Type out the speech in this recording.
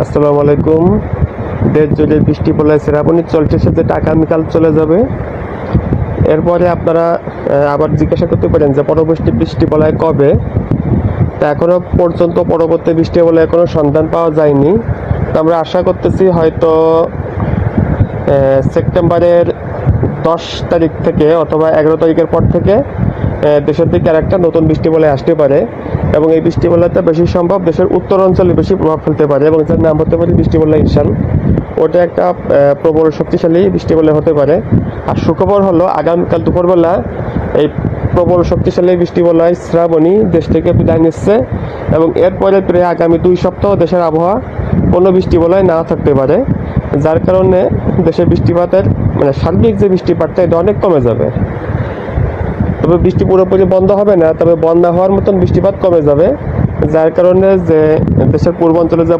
আসসালামু আলাইকুম। দেশ জুড়ে বৃষ্টি পড়লে শ্রাবণী চলছে সেটা আগামীকাল চলে যাবে। এরপরে আপনারা আবার জিজ্ঞাসা করতে পারেন যে পরবর্তী বৃষ্টি বলায় কবে? তা এখনও পর্যন্ত পরবর্তী বৃষ্টি বলে কোনো সন্ধান পাওয়া যায়নি। তো আমরা আশা করতেছি হয়তো সেপ্টেম্বরের দশ তারিখ থেকে অথবা এগারো তারিখের পর থেকে দেশের দিকে আরেকটা নতুন বৃষ্টি বলে আসতে পারে। এবং এই বৃষ্টিবেলাতে বেশি সম্ভব দেশের উত্তর অঞ্চলে বেশি প্রভাব ফেলতে পারে এবং যার নাম হতে পারে বৃষ্টি বলা ঈশান। ওটা একটা প্রবল শক্তিশালী বৃষ্টি হতে পারে। আর সুখবর হলো আগামীকাল দুপুরবেলা এই প্রবল শক্তিশালী বৃষ্টিবলায় শ্রাবণী দেশ থেকে বিদায় নিচ্ছে এবং এরপরে প্রায় আগামী দুই সপ্তাহ দেশের আবহাওয়া কোনো বৃষ্টিবলায় না থাকতে পারে, যার কারণে দেশের বৃষ্টিপাতের মানে সার্বিক যে বৃষ্টিপাতটা, এটা অনেক কমে যাবে। তবে বৃষ্টি পুরোপুরি বন্ধ হবে না, তবে বন্ধ হওয়ার মতন বৃষ্টিপাত কমে যাবে, যার কারণে যে দেশের পূর্বাঞ্চলে যে